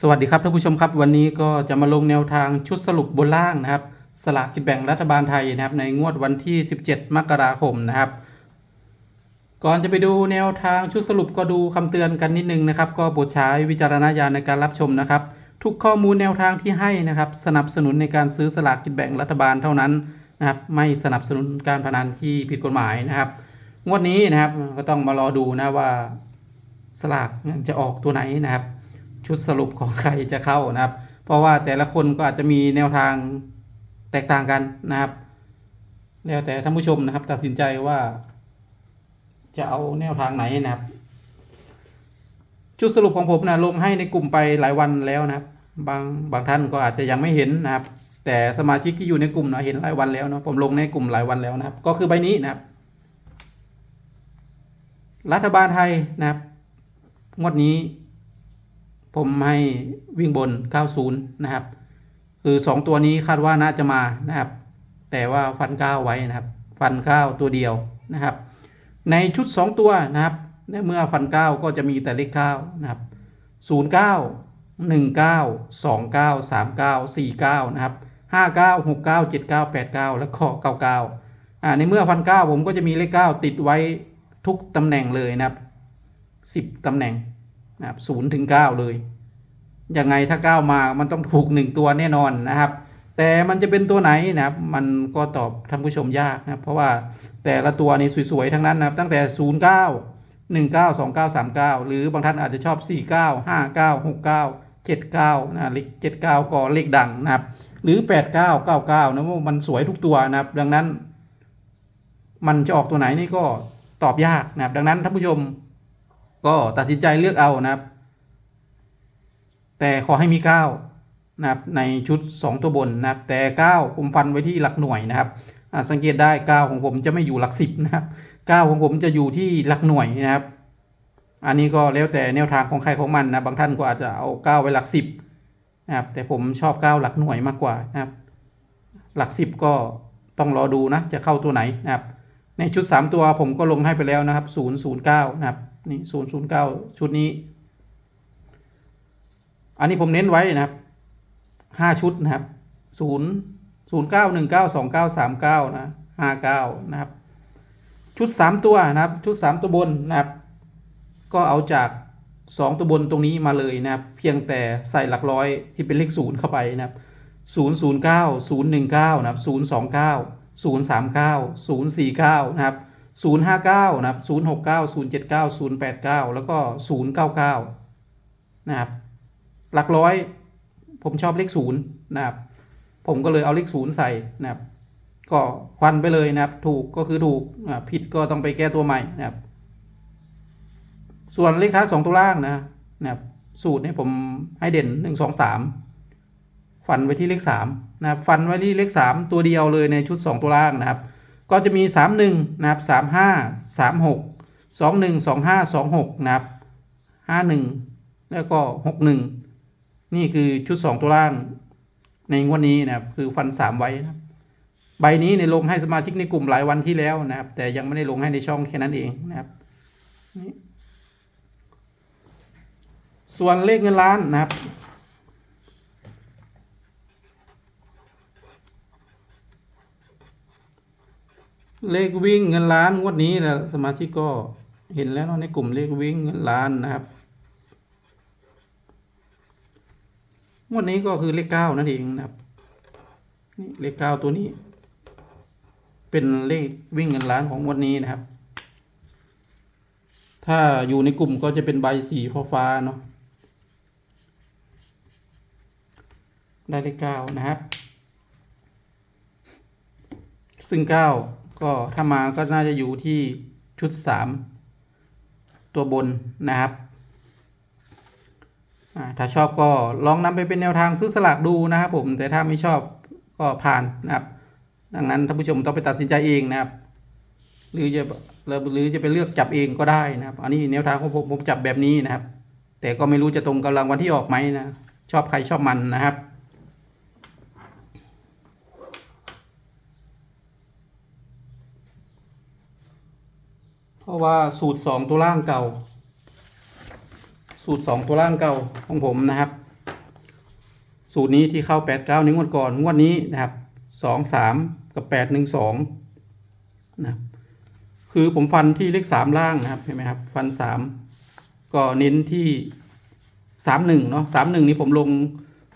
สวัสดีครับท่านผู้ชมครับ วันนี้ก็จะมาลงแนวทางชุดสรุปบนล่างนะครับ สลากกินแบ่งรัฐบาลไทยนะครับ ในงวดวันที่ 17 มกราคมนะครับ ก่อนจะไปดูแนวทางชุดสรุปก็ดูคำเตือนกันนิดนึงนะครับ ก็โปรดใช้วิจารณญาณในการรับชมนะครับ ทุกข้อมูลแนวทางที่ให้นะครับ สนับสนุนในการซื้อสลากกินแบ่งรัฐบาลเท่านั้นนะครับ ไม่สนับสนุนการพนันที่ผิดกฎหมายนะครับ งวดนี้นะครับก็ต้องมารอดูนะว่าสลากจะออกตัวไหนนะครับ ชุดสรุปของใครจะเข้านะครับ เพราะว่าแต่ละคนก็อาจจะมีแนวทางแตกต่างกันนะครับ แล้วแต่ท่านผู้ชมนะครับ ตัดสินใจว่าจะเอาแนวทางไหนนะครับ ชุดสรุปของผมนะลงให้ในกลุ่มไปหลายวันแล้วนะครับ บางบางท่านก็อาจจะยังไม่เห็นนะครับ แต่สมาชิกที่อยู่ในกลุ่มนะเห็นหลายวันแล้วเนาะผมลงในกลุ่มหลายวันแล้วนะครับ ก็คือใบนี้นะครับ รัฐบาลไทยนะครับงวดนี้ ผมให้วิ่งบน 90 นะครับ คือ 2 ตัวนี้คาดว่าน่าจะมานะครับ แต่ว่าฟัน9ไว้นะครับ ฟัน9ตัวเดียวนะครับ ในชุด 2 ตัวนะครับเมื่อฟัน9ก็จะมีแต่เลข9นะครับ 09 19 29 39 49 นะครับ 59 69 79 89 แล้วก็99อ่าในเมื่อฟัน9ผมก็จะมีเลข9ติดไว้ทุกตำแหน่งเลยนะครับ 10ตำแหน่ง นะครับศูนย์ถึงเก้าเลยยังไงถ้าเก้ามามันต้องถูกหนึ่งตัวแน่นอนนะครับ แต่มันจะเป็นตัวไหนนะครับ มันก็ตอบท่านผู้ชมยากนะครับ เพราะว่าแต่ละตัวนี่สวยๆทั้งนั้นนะครับ ตั้งแต่0 9 1 9 2 9 3 9หรือบางท่านอาจจะชอบ4 9 5 9 6 9 7 9นะเลข7 9ก็เลขดังนะครับ หรือ8 9 9 9นะว่ามันสวยทุกตัวนะครับ ดังนั้น มันจะออกตัวไหนนี่ก็ตอบยากนะครับ ดังนั้นท่านผู้ชม ก็ตัดสินใจเลือกเอานะครับ แต่ขอให้มี 9 นะครับ ในชุด 2 ตัวบนนะครับ แต่ 9 ผมฟันไว้ที่หลักหน่วยนะครับ สังเกตได้ 9 ของผมจะไม่อยู่หลัก 10 นะครับ 9 ของผมจะอยู่ที่หลักหน่วยนะครับ อันนี้ก็แล้วแต่แนวทางของใครของมันนะ บางท่านก็อาจจะเอา 9 ไว้หลัก 10 นะครับ แต่ผมชอบ 9 หลักหน่วยมากกว่านะครับ หลัก 10 ก็ต้องรอดูนะ จะเข้าตัวไหนนะครับ ในชุด 3 ตัวผมก็ลงให้ไปแล้วนะครับ 009 นะครับ นี่009ชุดนี้ อันนี้ผมเน้นไว้นะครับ5ชุดนะครับ0 0 9 1 9 2 9 3 9นะ59นะครับ ชุด3ตัวนะครับ ชุด3ตัวบนนะครับ ก็เอาจาก2ตัวบนตรงนี้มาเลยนะครับ เพียงแต่ใส่หลักร้อยที่เป็นเลข0เข้าไปนะครับ009 019นะครับ029 039 049นะครับ 059 นะครับ 069 079 089 แล้วก็ 099 นะครับ หลักร้อย ผมชอบเลข0นะครับ ผมก็เลยเอาเลข0ใส่นะครับ ก็ควันไปเลยนะครับ ถูกก็คือถูกผิดก็ต้องไปแก้ตัวใหม่นะครับ ส่วนเลขท้ายสองตัวล่างนะนะครับ สูตรนี้ผมให้เด่น 1 2 3 ฟันไว้ที่เลข3นะครับ ฟันไว้ที่เลข 3 ตัวเดียวเลยในชุด 2 ตัวล่างนะครับ ก็จะมี 3 1 นะครับ 3 5 3 6 2 1 2 5 2 6 นะครับ 5 1 แล้วก็ 6 1 นี่คือชุด 2 ตัวล่าง ในงวดนี้นะครับ คือฟัน 3 ไว้นะครับใบนี้ในลงให้สมาชิกในกลุ่มหลายวันที่แล้วนะครับ แต่ยังไม่ได้ลงให้ในช่องแค่นั้นเองนะครับ ส่วนเลขเงินล้านนะครับ เลขวิ่งเงินล้านงวดนี้นะสมาชิกก็เห็นแล้วเนาะในกลุ่มเลขวิ่งเงินล้านนะครับงวดนี้ก็คือเลขเก้านั่นเองนะครับนี่เลขเก้าตัวนี้ เป็นเลขวิ่งเงินล้านของงวดนี้นะครับ ถ้าอยู่ในกลุ่มก็จะเป็นใบสีฟ้าเนาะได้เลขเก้านะครับ ซึ่งเก้า ก็ถ้ามาก็น่าจะอยู่ที่ชุดสามตัวบนนะครับอ่าถ้าชอบก็ลองนำไปเป็นแนวทางซื้อสลากดูนะครับผม แต่ถ้าไม่ชอบก็ผ่านนะครับ ดังนั้นท่านผู้ชมต้องไปตัดสินใจเองนะครับ หรือจะหรือจะไปเลือกจับเองก็ได้นะครับ อันนี้แนวทางของผมผมจับแบบนี้นะครับ แต่ก็ไม่รู้จะตรงกำลังวันที่ออกไหมนะ ชอบใครชอบมันนะครับ เพราะว่าสูตรสองตัวล่างเก่า สูตรสองตัวล่างเก่าของผมนะครับ สูตรนี้ที่เข้าแปดเก้าในงวดก่อนงวดนี้นะครับสองสามกับแปดหนึ่งสองนะครับคือผมฟันที่เลขสามล่างนะครับเห็นไหมครับ ฟันสามก็เน้นที่สามหนึ่งเนาะสามหนึ่งนี้ผมลง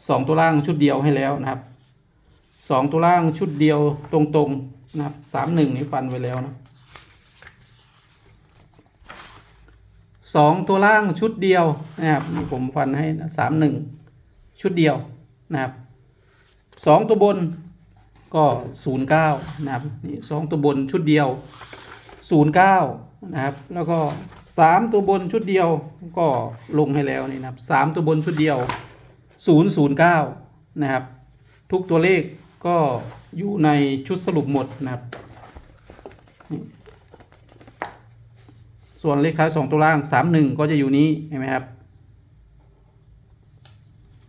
สองตัวล่างชุดเดียวให้แล้วนะครับสองตัวล่างชุดเดียวตรงๆนะครับสามหนึ่งนี้ฟันไว้แล้วนะ สองตัวล่างชุดเดียวนะครับนี่ผมฟันให้สามหนึ่งชุดเดียวนะครับสองตัวบนก็ศูนย์เก้านะครับนี่สองตัวบนชุดเดียวศูนย์เก้านะครับแล้วก็สามตัวบนชุดเดียวก็ลงให้แล้วนี่นะครับสามตัวบนชุดเดียวศูนย์ศูนย์เก้านะครับทุกตัวเลขก็อยู่ในชุดสรุปหมดนะครับ ส่วนเลขท้ายสองตัวล่างสามหนึ่งก็จะอยู่นี้เห็นไหมครับ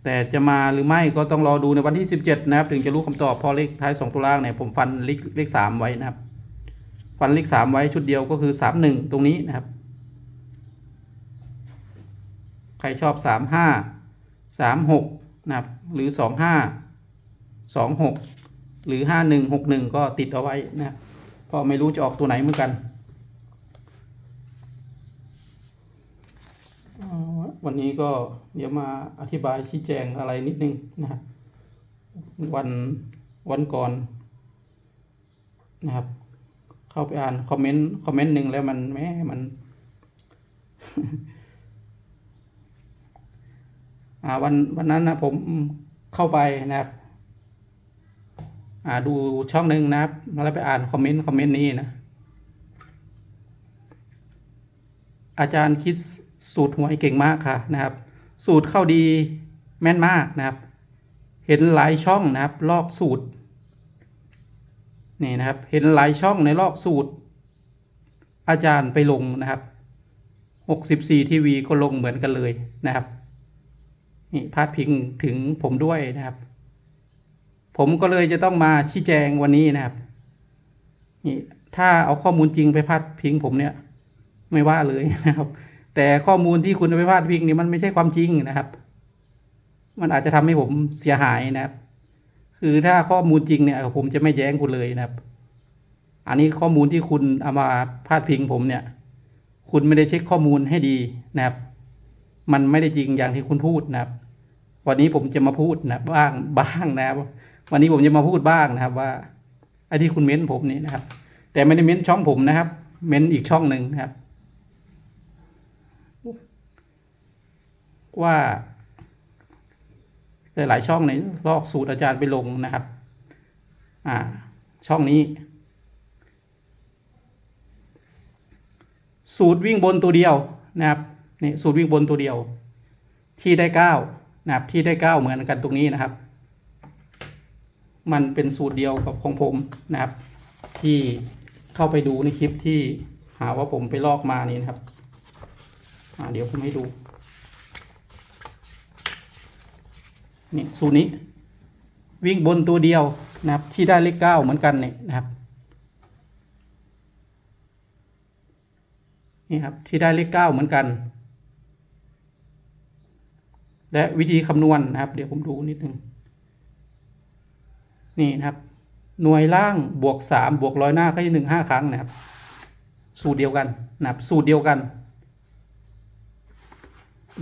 แต่จะมาหรือไม่ก็ต้องรอดูในวันที่17นะครับ ถึงจะรู้คำตอบเพอเลขท้าย2ตัวล่างเนี่ยผมฟันเลขเลขสามไว้นะครับ ฟันเลขสามไว้ชุดเดียวก็คือ31ตรงนี้นะครับ ใครชอบ35 36นะครับ หรือ25 26หรือ51 61ก็ติดเอาไว้นะครับเพราะไม่รู้จะออกตัวไหนเหมือนกัน อ่า วันนี้ก็เดี๋ยวมาอธิบายชี้แจงอะไรนิดนึงนะครับวันวันก่อนนะครับ เข้าไปอ่านคอมเมนต์คอมเมนต์หนึ่งแล้วมันแม่มันอ่าวันวันนั้นนะผมเข้าไปนะครับ อ่าดูช่องหนึ่งนะครับแล้วไปอ่านคอมเมนต์คอมเมนต์นี้นะ อาจารย์คิด สูตรหวยเก่งมากค่ะนะครับ สูตรเข้าดีแม่นมากนะครับ เห็นหลายช่องนะครับ ลอกสูตรนี่นะครับ เห็นหลายช่องในลอกสูตร อาจารย์ไปลงนะครับหกสิบสี่ทีวีก็ลงเหมือนกันเลยนะครับนี่พาดพิงถึงผมด้วยนะครับ ผมก็เลยจะต้องมาชี้แจงวันนี้นะครับนี่ถ้าเอาข้อมูลจริงไปพาดพิงผมเนี่ย ไม่ว่าเลยนะครับ แต่ข้อมูลที่คุณเอาไปพาดพิงนี่มันไม่ใช่ความจริงนะครับ มันอาจจะทำให้ผมเสียหายนะครับ คือถ้าข้อมูลจริงเนี่ย ผมจะไม่แย้งคุณเลยนะครับ อันนี้ข้อมูลที่คุณเอามาพาดพิงผมเนี่ย คุณไม่ได้เช็คข้อมูลให้ดีนะครับ มันไม่ได้จริงอย่างที่คุณพูดนะครับ วันนี้ผมจะมาพูดนะบ้างบ้างนะครับ วันนี้ผมจะมาพูดบ้างนะครับ ว่าไอ้ที่คุณเม้นผมนี่นะครับ แต่ไม่ได้เม้นช่องผมนะครับ เม้นอีกช่องหนึ่งนะครับ ว่า หลายๆช่องในลอกสูตรอาจารย์ไปลงนะครับ อ่า ช่องนี้ สูตรวิ่งบนตัวเดียวนะครับนี่สูตรวิ่งบนตัวเดียว ที่ได้เก้านะครับที่ได้เก้าเหมือนกันตรงนี้นะครับ มันเป็นสูตรเดียวกับของผมนะครับ ที่เข้าไปดูในคลิปที่หาว่าผมไปลอกมานี่นะครับอ่าเดี๋ยวผมให้ดู นี่สูตรนี้ วิ่งบนตัวเดียวนะครับ ที่ได้เลขเก้าเหมือนกันเนี่ยนะครับนี่ครับที่ได้เลขเก้าเหมือนกัน และวิธีคำนวณนะครับ เดี๋ยวผมดูนิดนึงนี่นะครับ หน่วยล่างบวกสามบวกร้อยหน้าก็จะหนึ่งห้าครั้งนะครับ สูตรเดียวกันนะครับ สูตรเดียวกัน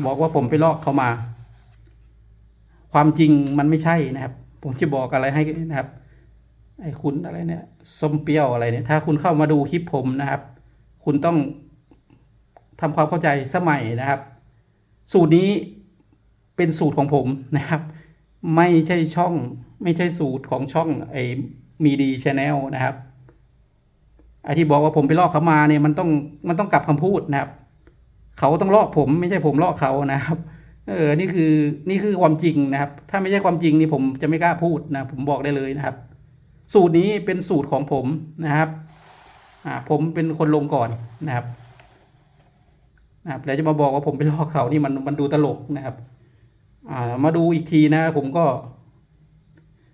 บอกว่าผมไปลอกเขามา ความจริงมันไม่ใช่นะครับ ผมจะบอกอะไรให้นะครับไอ้คุณอะไรเนี่ยส้มเปรี้ยวอะไรเนี่ยถ้าคุณเข้ามาดูคลิปผมนะครับ คุณต้องทำความเข้าใจสมัยนะครับ สูตรนี้เป็นสูตรของผมนะครับ ไม่ใช่ช่องไม่ใช่สูตรของช่องไอ้มีดีชแนลนะครับไอ้ที่บอกว่าผมไปลอกเขามาเนี่ยมันต้องมันต้องกลับคำพูดนะครับ เขาต้องลอกผมไม่ใช่ผมลอกเขานะครับ เออ นี่คือ นี่คือความจริงนะครับ ถ้าไม่ใช่ความจริงนี่ผมจะไม่กล้าพูดนะ ผมบอกได้เลยนะครับ สูตรนี้เป็นสูตรของผมนะครับ อ่า ผมเป็นคนลงก่อนนะครับ นะครับแล้วจะมาบอกว่าผมไปลอกเขานี่มัน มันดูตลกนะครับ อ่า มาดูอีกทีนะ ผมก็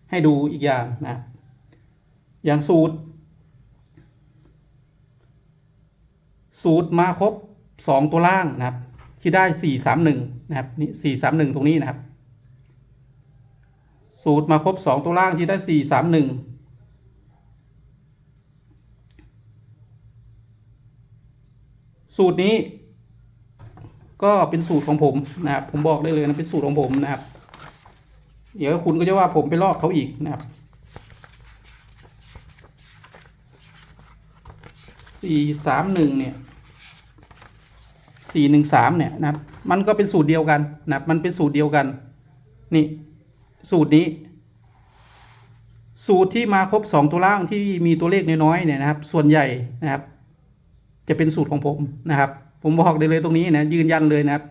ให้ดูอีกอย่างนะ อย่างสูตร สูตรมาครบสองตัวล่างนะครับ ที่ได้สี่สามหนึ่งนะครับนี่สี่สามหนึ่งตรงนี้นะครับ สูตรมาครบสองตัวล่างที่ได้สี่สามหนึ่งสูตรนี้ ก็เป็นสูตรของผมนะครับ ผมบอกได้เลยนะเป็นสูตรของผมนะครับ เดี๋ยวคุณก็จะว่าผมไปลอกเขาอีกนะครับสี่สามหนึ่งเนี่ย สี่หนึ่งสามเนี่ยนะครับมันก็เป็นสูตรเดียวกันนะครับมันเป็นสูตรเดียวกันนี่สูตรนี้ สูตรที่มาครบสองตัวล่างที่มีตัวเลขน้อยๆเนี่ยนะครับ ส่วนใหญ่นะครับ จะเป็นสูตรของผมนะครับ ผมบอกได้เลยตรงนี้นะยืนยันเลยนะครับ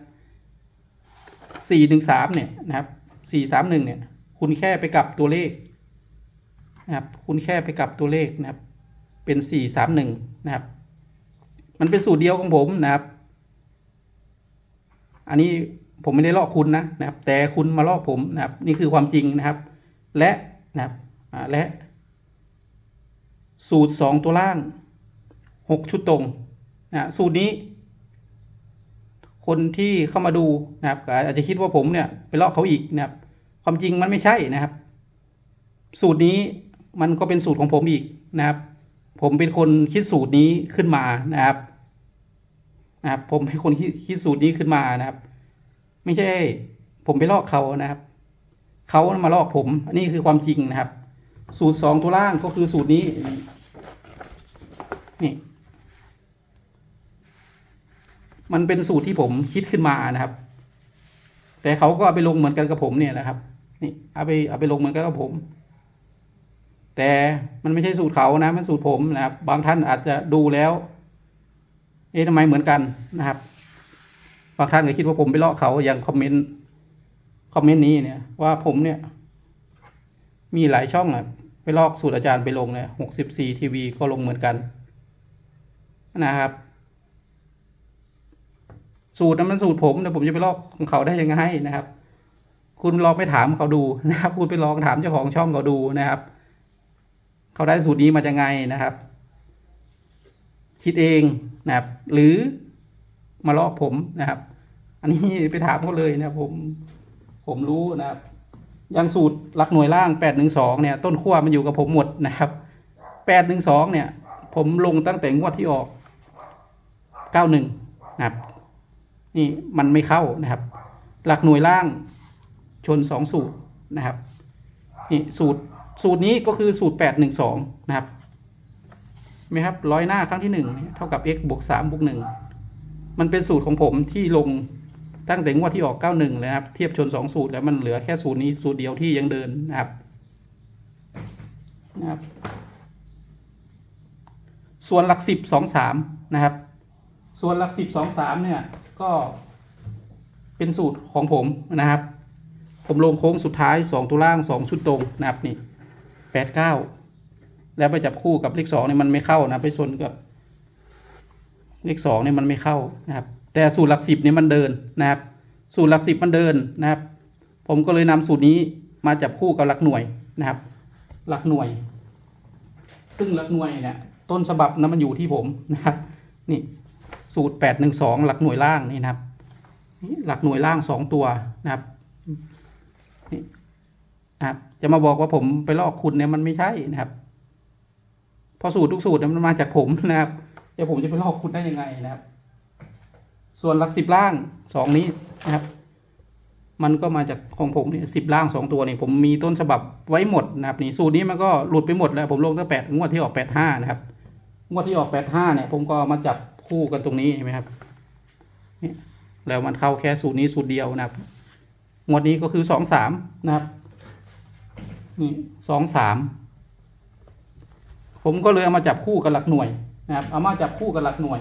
สี่หนึ่งสามเนี่ยนะครับสี่สามหนึ่งเนี่ย คุณแค่ไปกลับตัวเลขนะครับคุณแค่ไปกลับตัวเลขนะครับ เป็นสี่สามหนึ่งนะครับ มันเป็นสูตรเดียวของผมนะครับ อันนี้ผมไม่ได้ลอกคุณนะนะครับ แต่คุณมาลอกผมนะครับ นี่คือความจริงนะครับ และนะครับและ สูตรสองตัวล่างหกชุดตรงนะสูตรนี้ คนที่เข้ามาดูนะครับ อาจจะคิดว่าผมเนี่ยไปลอกเขาอีกนะครับ ความจริงมันไม่ใช่นะครับ สูตรนี้มันก็เป็นสูตรของผมอีกนะครับ ผมเป็นคนคิดสูตรนี้ขึ้นมานะครับ นะครับ ผมเป็นคนคิดคิดสูตรนี้ขึ้นมานะครับ ไม่ใช่ ผมไปลอกเขานะครับเขามาลอกผม อันนี้คือความจริงนะครับ สูตรสองตัวล่างก็คือสูตรนี้ นี่ มันเป็นสูตรที่ผมคิดขึ้นมานะครับ แต่เขาก็เอาไปลงเหมือนกันกับผมเนี่ยนะครับ นี่เอาไปเอาไปลงเหมือนกันกับผม แต่มันไม่ใช่สูตรเขานะ มันสูตรผมนะครับ บางท่านอาจจะดูแล้ว เอ๊ะทำไมเหมือนกันนะครับบางท่านก็คิดว่าผมไปลอกเขาอย่างคอมเมนต์คอมเมนต์นี้เนี่ย ว่าผมเนี่ย มีหลายช่องอะไปลอกสูตรอาจารย์ไปลงเนี่ยหกสิบสี่ทีวีก็ลงเหมือนกันนะครับ สูตรนั้นมันสูตรผมแต่ผมจะไปลอกของเขาได้ยังไงนะครับ คุณลองไปถามเขาดูนะครับ คุณไปลองถามเจ้าของช่องเขาดูนะครับ เขาได้สูตรนี้มาจากไงนะครับ คิดเองนะครับ หรือมาลอกผมนะครับ อันนี้ไปถามเขาเลยนะครับผมผมรู้นะครับอย่างสูตรหลักหน่วยล่างแปดหนึ่งสองเนี่ยต้นขั้วมันอยู่กับผมหมดนะครับแปดหนึ่งสองเนี่ย ผมลงตั้งแต่งวดที่ออกเก้าหนึ่งนะครับนี่มันไม่เข้านะครับ หลักหน่วยล่างชนสองสูตรนะครับนี่สูตรสูตรนี้ก็คือสูตรแปดหนึ่งสองนะครับ ไหมครับร้อยหน้าครั้งที่หนึ่งเท่ากับ x บวกสามบวกหนึ่งมันเป็นสูตรของผมที่ลงตั้งแต่งวดที่ออกเก้าหนึ่งเลยนะครับเทียบชนสองสูตรแล้วมันเหลือแค่สูตรนี้สูตรเดียวที่ยังเดินนะครับนะครับ ส่วนหลักสิบสองสามนะครับ ส่วนหลักสิบสองสามเนี่ยก็เป็นสูตรของผมนะครับ ผมลงโค้งสุดท้ายสองตัวล่างสองชุดตรงนะครับนี่แปดเก้า แล้วไปจับคู่กับเลขสองเนี่ยมันไม่เข้านะไปชนกับเลขสองเนี่ยมันไม่เข้านะครับ แต่สูตรหลักสิบเนี่ยมันเดินนะครับ สูตรหลักสิบมันเดินนะครับ ผมก็เลยนำสูตรนี้มาจับคู่กับหลักหน่วยนะครับ หลักหน่วย ซึ่งหลักหน่วยเนี่ยต้นฉบับนั้นมันอยู่ที่ผมนะครับนี่สูตรแปดหนึ่งสองหลักหน่วยล่างนี่นะครับหลักหน่วยล่างสองตัวนะครับนี่นะครับจะมาบอกว่าผมไปลอกคุณเนี่ยมันไม่ใช่นะครับ ราะสูตรทุกสูตรมันมาจากผมนะครับเดี๋ยวผมจะไปลอกคุณได้ยังไงนะครับ ส่วนหลักสิบล่างสองนี้นะครับ มันก็มาจากของผมเนี่ยสิบล่างสองตัวเนี่ยผมมีต้นฉบับไว้หมดนะครับนี่สูตรนี้มันก็หลุดไปหมดแล้วผมลงตั้งแปดงวดที่ออกแปดห้านะครับ งวดที่ออกแปดห้าเนี่ยผมก็มาจับคู่กันตรงนี้เห็นไหมครับนี่แล้วมันเข้าแค่สูตรนี้สูตรเดียวนะครับ งวดนี้ก็คือสองสามนะครับนี่สองสาม ผมก็เลยเอามาจับคู่กับหลักหน่วยนะครับเอามาจับคู่กับหลักหน่วย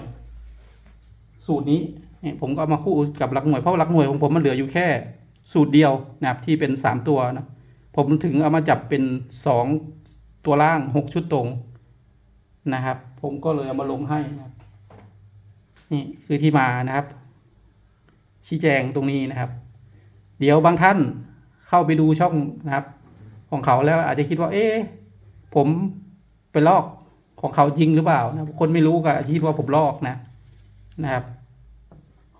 สูตรนี้เนี่ยผมก็เอามาคู่กับหลักหน่วยเพราะหลักหน่วยของผมมันเหลืออยู่แค่ สูตรเดียวนะครับที่เป็นสามตัวนะผมถึงเอามาจับเป็นสองตัวล่างหกชุดตรงนะครับ ผมก็เลยเอามาลงให้นะครับนี่คือที่มานะครับ ชี้แจงตรงนี้นะครับ เดี๋ยวบางท่านเข้าไปดูช่องนะครับ ของเขาแล้วอาจจะคิดว่า เอ๊ะผม ไปลอกของเขาจริงหรือเปล่านะคนไม่รู้ก็คิดว่าผมลอกนะนะครับ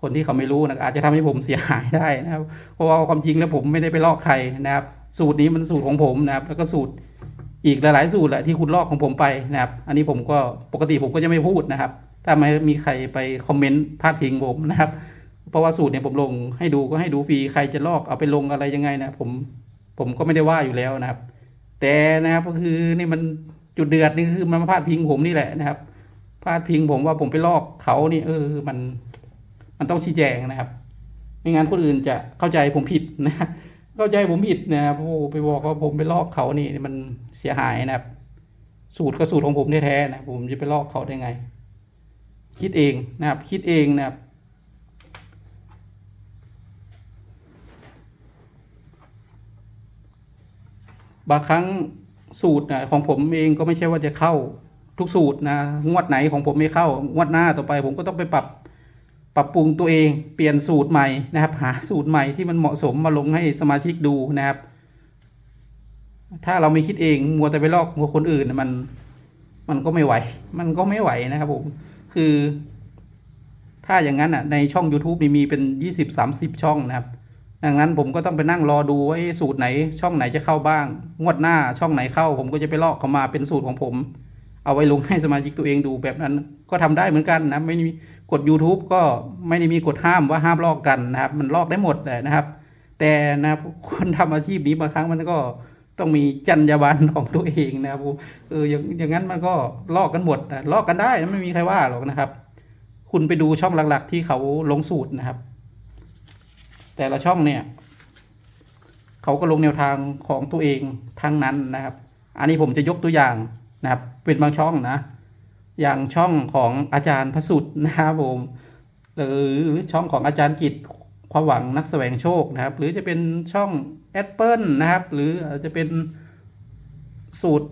คนที่เขาไม่รู้นะอาจจะทำให้ผมเสียหายได้นะครับ เพราะว่าความจริงแล้วผมไม่ได้ไปลอกใครนะครับ สูตรนี้มันสูตรของผมนะครับ แล้วก็สูตรอีกหลาย ๆ สูตรแหละที่คุณลอกของผมไปนะครับ อันนี้ผมก็ปกติผมก็จะไม่พูดนะครับ ถ้าไม่มีใครไปคอมเมนต์พาดพิงผมนะครับ เพราะว่าสูตรเนี่ยผมลงให้ดูก็ให้ดูฟรีใครจะลอกเอาไปลงอะไรยังไงนะผมผมก็ไม่ได้ว่าอยู่แล้วนะครับ แต่นะครับก็คือนี่มัน จุดเดือดนี่คือมันมาพาดพิงผมนี่แหละนะครับ พาดพิงผมว่าผมไปลอกเขานี่ เออ มัน มันต้องชี้แจงนะครับ ไม่งั้นคนอื่นจะเข้าใจผมผิดนะเข้าใจผมผิดนะครับโอ้ไปบอกว่าผมไปลอกเขานี่มันเสียหายนะครับ สูตรก็สูตรของผมแท้ๆนะผมจะไปลอกเขาได้ไง คิดเองนะครับ คิดเองนะครับบางครั้ง สูตรนะของผมเองก็ไม่ใช่ว่าจะเข้าทุกสูตรนะงวดไหนของผมไม่เข้างวดหน้าต่อไป ผมก็ต้องไปปรับปรับปรุงตัวเองเปลี่ยนสูตรใหม่นะครับ หาสูตรใหม่ที่มันเหมาะสมมาลงให้สมาชิกดูนะครับ ถ้าเราไม่คิดเองมัวแต่ไปลอกของคนอื่นมัน มันก็ไม่ไหว มันก็ไม่ไหวนะครับผมคือ ถ้าอย่างนั้นอะในช่อง YouTube นี่มีเป็นยี่สิบสามสิบช่องนะครับ ดังนั้นผมก็ต้องไปนั่งรอดูว่าสูตรไหนช่องไหนจะเข้าบ้าง งวดหน้าช่องไหนเข้า ผมก็จะไปลอกเขามาเป็นสูตรของผม เอาไว้ลงให้สมาชิกตัวเองดูแบบนั้น ก็ทำได้เหมือนกันนะไม่มีกฎ YouTube ก็ไม่ได้มีกฎห้ามว่าห้ามลอกกันนะครับ มันลอกได้หมดแหละนะครับ แต่นะครับคนทำอาชีพนี้บางครั้งมันก็ต้องมีจรรยาบรรณของตัวเองนะครับเอออย่างอย่างนั้นมันก็ลอกกันหมดลอกกันได้ไม่มีใครว่าหรอกนะครับ คุณไปดูช่องหลัก ๆ ที่เขาลงสูตรนะครับ แต่ละช่องเนี่ย เขาก็ลงแนวทางของตัวเองทั้งนั้นนะครับ อันนี้ผมจะยกตัวอย่างนะครับ เป็นบางช่องนะ อย่างช่องของอาจารย์พระสุดนะครับผมหรือช่องของอาจารย์กิจความหวังนักแสวงโชคนะครับ หรือจะเป็นช่องแอปเปิลนะครับ หรืออาจจะเป็นสูตร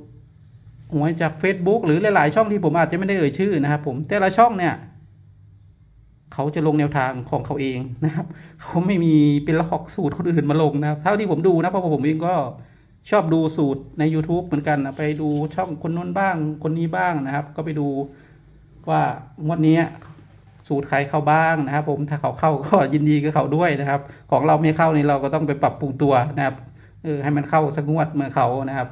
หวยจาก Facebook หรือหลาย ๆ ช่องที่ผมอาจจะไม่ได้เอ่ยชื่อนะครับ ผมแต่ละช่องเนี่ย เขาจะลงแนวทางของเขาเองนะครับ เขาไม่มีเป็นลอกสูตรคนอื่นมาลงนะครับ เท่าที่ผมดูนะเพราะผมเองก็ชอบดูสูตรใน YouTube เหมือนกันนะไปดูช่องคนนู้นบ้างคนนี้บ้างนะครับ ก็ไปดูว่างวดนี้สูตรใครเข้าบ้างนะครับ ผมถ้าเขาเข้าก็ยินดีกับเขาด้วยนะครับ ของเราไม่เข้านี่เราก็ต้องไปปรับปรุงตัวนะครับเออให้มันเข้าสักงวดเหมือนเขานะครับ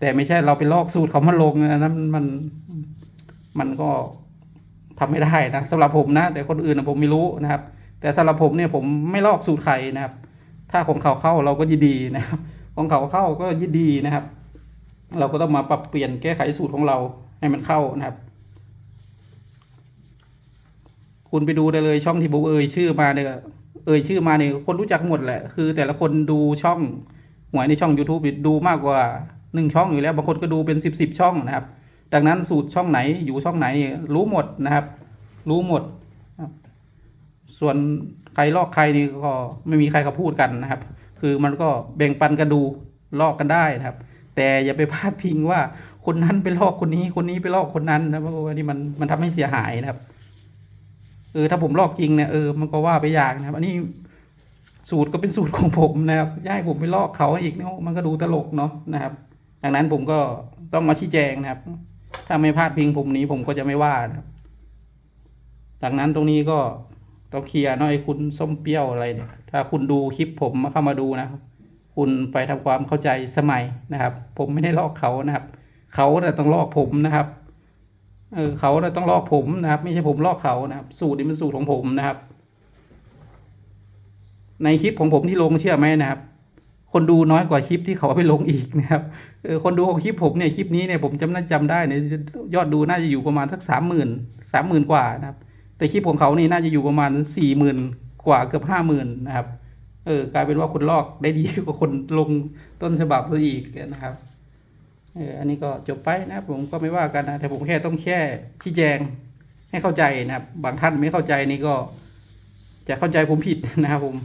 แต่ไม่ใช่เราไปลอกสูตรเขามาลงนะนั้นมันมันก็ ทำไม่ได้นะสำหรับผมนะ แต่คนอื่นนะผมไม่รู้นะครับ แต่สำหรับผมเนี่ยผมไม่ลอกสูตรใครนะครับ ถ้าของเขาเข้าเราก็ยินดีนะครับ ของเขาเข้าก็ยินดีนะครับ เราก็ต้องมาปรับเปลี่ยนแก้ไขสูตรของเราให้มันเข้านะครับ คุณไปดูได้เลยช่องที่ผมเอ่ยชื่อมาเนี่ยเอ่ยชื่อมาเนี่ยคนรู้จักหมดแหละ คือ แต่ละคนดูช่องหวยในช่อง YouTube ดูมากกว่าหนึ่งช่องอยู่แล้วบางคนก็ดูเป็นสิบสิบช่องนะครับ ดังนั้นสูตรช่องไหนอยู่ช่องไหนรู้หมดนะครับ รู้หมด ส่วนใครลอกใครนี่ก็ไม่มีใครเขาพูดกันนะครับ คือมันก็แบ่งปันกันดูลอกกันได้นะครับ แต่อย่าไปพาดพิงว่าคนนั้นไปลอกคนนี้ คนนี้ไปลอกคนนั้นนะเพราะว่านี่มันมันทำให้เสียหายนะครับเออถ้าผมลอกจริงเนี่ยเออมันก็ว่าไปอย่างนะครับ อันนี้สูตรก็เป็นสูตรของผมนะครับอย่าให้ผมไปลอกเขาอีกเนาะมันก็ดูตลกเนาะนะครับ ดังนั้นผมก็ต้องมาชี้แจงนะครับ ถ้าไม่พลาดพิงผมนี้ผมก็จะไม่ว่านะครับดังนั้นตรงนี้ก็ต้องเคลียร์เนาะไอ้คุณส้มเปรี้ยวอะไรเนี่ย ถ้าคุณดูคลิปผมมาเข้ามาดูนะครับ คุณไปทำความเข้าใจสมัยนะครับ ผมไม่ได้ลอกเขานะครับ เขาเนี่ยต้องลอกผมนะครับ เออเขาเนี่ยต้องลอกผมนะครับ ไม่ใช่ผมลอกเขานะครับ สูตรนี้เป็นสูตรของผมนะครับ ในคลิปของผมที่ลงเชื่อไหมนะครับ คนดูน้อยกว่าคลิปที่เขาเอาไปลงอีกนะครับเออคนดูของคลิปผมเนี่ยคลิปนี้เนี่ยผมจำน่าจำได้เนี่ยยอดดูน่าจะอยู่ประมาณสักสามหมื่นสามหมื่นกว่านะครับ แต่คลิปของเขานี่น่าจะอยู่ประมาณสี่หมื่นกว่าเกือบห้าหมื่นนะครับเออกลายเป็นว่าคนลอกได้ดีกว่าคนลงต้นฉบับซะอีกนะครับเอออันนี้ก็จบไปนะผมก็ไม่ว่ากันนะแต่ผมแค่ต้องแค่ชี้แจงให้เข้าใจนะครับ บางท่านไม่เข้าใจนี่ก็จะเข้าใจผมผิดนะครับผม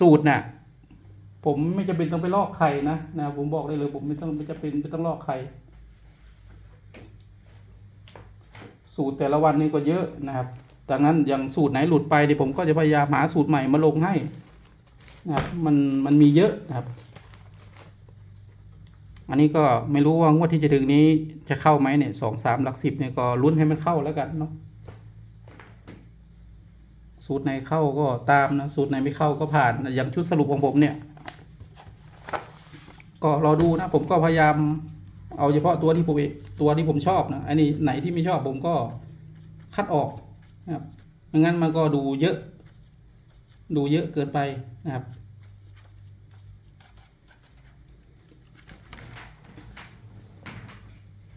สูตรน่ะ ผมไม่จำเป็นต้องไปลอกใครนะนะผมบอกได้เลย ผมไม่ต้องไม่จำเป็นไม่ต้องลอกใครสูตรแต่ละวันนี่ก็เยอะนะครับดังนั้นอย่างสูตรไหนหลุดไปเดี๋ยวผมก็จะพยายามหาสูตรใหม่มาลงให้นะครับมันมันมีเยอะนะครับ อันนี้ก็ไม่รู้ว่างวดที่จะถึงนี้จะเข้าไหมเนี่ยสองสามหลักสิบเนี่ยก็ลุ้นให้มันเข้าแล้วกันเนาะสูตรไหนเข้าก็ตามนะสูตรไหนไม่เข้าก็ผ่านนะอย่างชุดสรุปของผมเนี่ย ก็รอดูนะ ผมก็พยายาม เอาเฉพาะตัวที่ผมตัวที่ผมชอบนะอันนี้ไหนที่ไม่ชอบผมก็คัดออกนะครับไม่งั้นมันก็ดูเยอะ ดูเยอะเกินไปนะครับ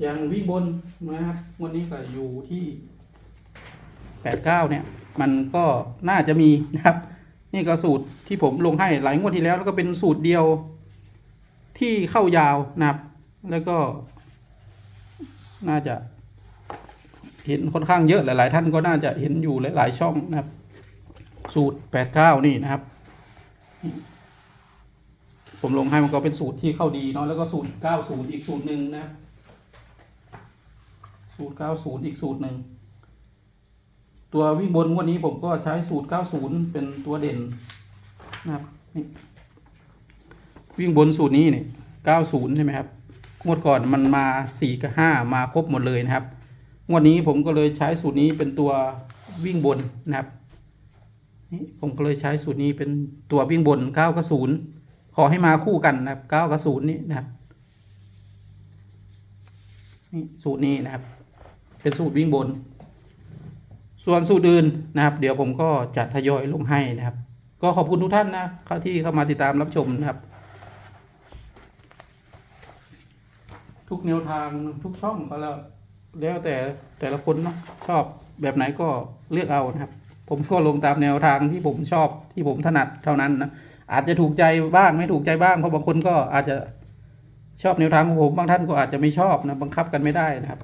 อย่างวิ่งบนนะครับวันนี้ก็อยู่ที่แปดเก้าเนี่ย มันก็น่าจะมีนะครับ นี่ก็สูตรที่ผมลงให้หลายงวดที่แล้ว แล้วก็เป็นสูตรเดียว ที่เข้ายาวนะครับ แล้วก็ น่าจะ เห็นค่อนข้างเยอะหลาย ๆ ท่านก็น่าจะเห็นอยู่หลาย ๆ ช่องนะครับ สูตรแปดเก้านี่นะครับ ผมลงให้มันก็เป็นสูตรที่เข้าดีเนาะแล้วก็สูตรเก้าสูตรอีกสูตรหนึ่งนะครับสูตรเก้าศูนย์อีกสูตรหนึ่งตัววิ่งบนวันนี้ผมก็ใช้สูตรเก้าศูนย์เป็นตัวเด่นนะครับนี่ วิ่งบนสูตรนี้เนี่ยเก้าศูนย์ใช่ไหมครับ งวดก่อนมันมาสี่กับห้ามาครบหมดเลยนะครับ งวดนี้ผมก็เลยใช้สูตรนี้เป็นตัววิ่งบนนะครับนี่ผมก็เลยใช้สูตรนี้เป็นตัววิ่งบนเก้ากับศูนย์ขอให้มาคู่กันนะครับเก้ากับศูนย์นี่นะครับนี่สูตรนี้นะครับ เป็นสูตรวิ่งบน ส่วนสูตรอื่นนะครับ เดี๋ยวผมก็จะทยอยลงให้นะครับ ก็ขอบคุณทุกท่านนะที่เข้ามาติดตามรับชมนะครับ ทุกแนวทางทุกช่องก็แล้ว แล้วแต่แต่ละคนเนาะชอบแบบไหนก็เลือกเอานะครับ ผมก็ลงตามแนวทางที่ผมชอบที่ผมถนัดเท่านั้นนะอาจจะถูกใจบ้างไม่ถูกใจบ้างเพราะบางคนก็อาจจะชอบแนวทางของผมบางท่านก็อาจจะไม่ชอบนะบังคับกันไม่ได้นะครับ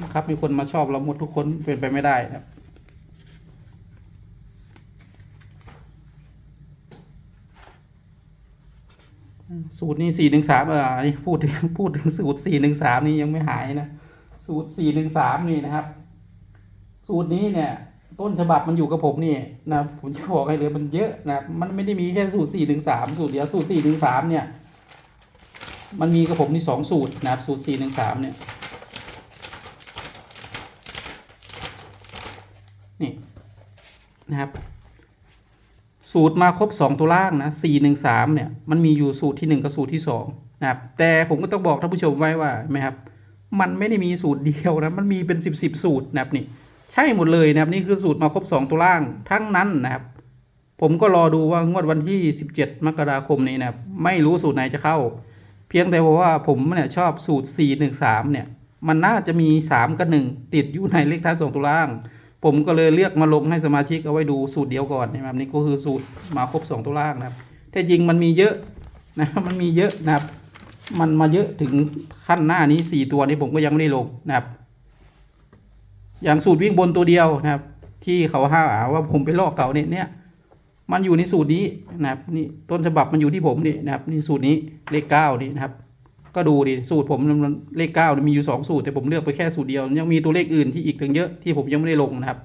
บังคับมีคนมาชอบเราหมดทุกคนเป็นไปไม่ได้นะครับ สูตรนี้สี่หนึ่งสามอ่านี่พูดถึงพูดถึงสูตรสี่หนึ่งสามนี่ยังไม่หายนะ สูตรสี่หนึ่งสามนี่นะครับ สูตรนี้เนี่ย ต้นฉบับมันอยู่กับผมนี่นะผมจะบอกให้เลยมันเยอะนะมันไม่ได้มีแค่สูตรสี่หนึ่งสามสูตรเดียวสูตรสี่หนึ่งสามเนี่ย มันมีกับผมนี่สองสูตรนะครับ สูตรสี่หนึ่งสามเนี่ยนี่นะครับ สูตรมาครบสองตัวล่างนะสี่หนึ่งสามเนี่ยมันมีอยู่สูตรที่หนึ่งกับสูตรที่สองนะครับแต่ผมก็ต้องบอกท่านผู้ชมไว้ว่าไหมครับ มันไม่ได้มีสูตรเดียวนะมันมีเป็นสิบสสูตรนะครับนี่ใช่หมดเลยนะครับนี่คือสูตรมาครบสองตัวล่าง ทั้งนั้นนะครับผมก็รอดูว่างวดวันที่สิบเจ็ดมกราคมนี้นะครับไม่รู้สูตรไหนจะเข้า เพียงแต่ว่าผมเนี่ยชอบสูตรสี่หนึ่งสามเนี่ยมันน่าจะมีสามกับหนึ่งติดอยู่ในเลขท้ายสองตัวล่าง ผมก็เลยเลือกมาลงให้สมาชิกเอาไว้ดูสูตรเดียวก่อนนะครับนี่ก็คือสูตรมาครบสองตัวล่างนะครับแต่จริงมันมีเยอะนะมันมีเยอะนะครับ มันมาเยอะถึงขั้นหน้านี้สี่ตัวนี้ผมก็ยังไม่ได้ลงนะครับ อย่างสูตรวิ่งบนตัวเดียวนะครับ ที่เขาห้าว่าผมไปลอกเก่าเนี่ยเนี่ยมันอยู่ในสูตรนี้นะครับนี่ต้นฉบับมันอยู่ที่ผมนี่นะครับนี่สูตรนี้เลขเก้านี่นะครับ ก็ดูดิสูตรผมเลขเก้ามีอยู่สองสูตรแต่ผมเลือกไปแค่สูตรเดียวยังมีตัวเลขอื่นที่อีกตั้งเยอะที่ผมยังไม่ได้ลงนะครับ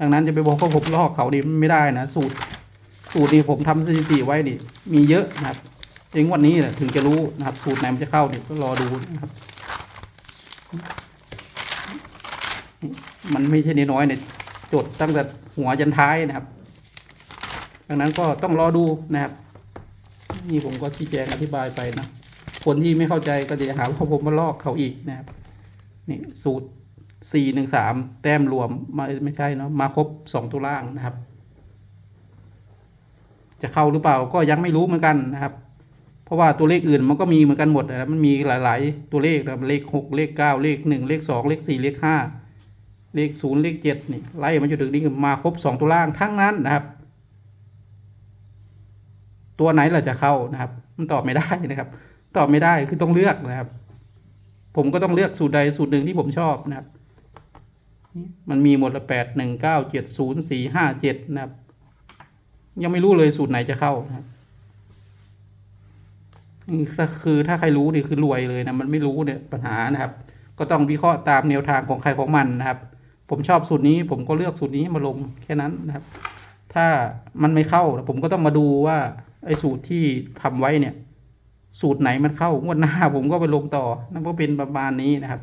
ดังนั้นจะไปบอกว่าผมลอกเขาดิไม่ได้นะ สูตร สูตรนี้ผมทำสถิติไว้ดิมีเยอะนะครับเองวันนี้แหละถึงจะรู้นะครับ สูตรไหนมันจะเข้าเนี่ยก็รอดูนะครับ มันไม่ใช่น้อยๆเนี่ยจดตั้งแต่หัวยันท้ายนะครับ ดังนั้นก็ต้องรอดูนะครับ นี่ผมก็ชี้แจงอธิบายไปนะ คนที่ไม่เข้าใจก็จะหาว่าผมมาลอกเขาอีกนะครับ นี่สูตรสี่หนึ่งสามแต้มรวมมาไม่ใช่เนาะมาครบสองตัวล่างนะครับ จะเข้าหรือเปล่าก็ยังไม่รู้เหมือนกันนะครับ เพราะว่าตัวเลขอื่นมันก็มีเหมือนกันหมดนะมันมีหลาย ๆ ตัวเลขนะเลขหกเลขเก้าเลขหนึ่งเลขสองเลขสี่เลขห้าเลขศูนย์เลขเจ็ดนี่ไล่มาจนถึงนี่มาครบสองตัวล่างทั้งนั้นนะครับ ตัวไหนล่ะจะเข้านะครับ มันตอบไม่ได้นะครับ ตอบไม่ได้คือต้องเลือกนะครับ ผมก็ต้องเลือกสูตรใดสูตรหนึ่งที่ผมชอบนะครับ มันมีหมดละแปดหนึ่งเก้าเจ็ดศูนย์สี่ห้าเจ็ดนะครับ ยังไม่รู้เลยสูตรไหนจะเข้านะครับนี่ถ้าคือถ้าใครรู้นี่คือรวยเลยนะมันไม่รู้เนี่ยปัญหานะครับ ก็ต้องวิเคราะห์ตามแนวทางของใครของมันนะครับ ผมชอบสูตรนี้ ผมก็เลือกสูตรนี้มาลงแค่นั้นนะครับ ถ้ามันไม่เข้าผมก็ต้องมาดูว่า ไอ้สูตรที่ทำไว้เนี่ย สูตรไหนมันเข้างวดหน้าผมก็ไปลงต่อนั่นก็เป็นประมาณนี้นะครับ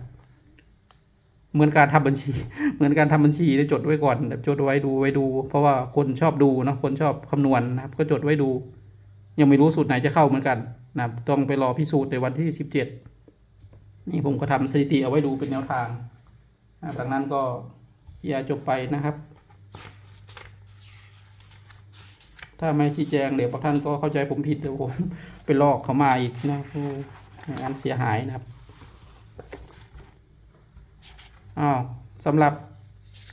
เหมือนการทำบัญชี เหมือนการทำบัญชีได้จดไว้ก่อนแบบจดไว้ดูไว้ดู เพราะว่าคนชอบดูนะคนชอบคำนวณนะครับ ก็จดไว้ดู ยังไม่รู้สูตรไหนจะเข้าเหมือนกันนะครับต้องไปรอพิสูจน์ในวันที่สิบเจ็ดนี่ผมก็ทำสถิติเอาไว้ดูเป็นแนวทางนะครับดังนั้นก็เคลียร์จบไปนะครับ ถ้าไม่ชี้แจงเดี๋ยวบางท่านก็เข้าใจผมผิดเดี๋ยวผมไปลอกเขามาอีกนะโอ้อย่างนั้นเสียหายนะครับอ้าวสำหรับ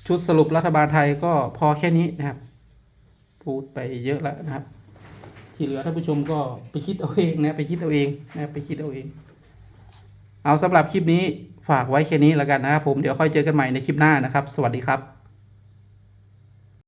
ชุดสรุปรัฐบาลไทยก็พอแค่นี้นะครับ พูดไปเยอะแล้วนะครับ ที่เหลือท่านผู้ชมก็ไปคิดเอาเองนะไปคิดเอาเองนะไปคิดเอาเอง เอาสำหรับคลิปนี้ฝากไว้แค่นี้แล้วกันนะครับผมเดี๋ยวค่อยเจอกันใหม่ในคลิปหน้านะครับ สวัสดีครับ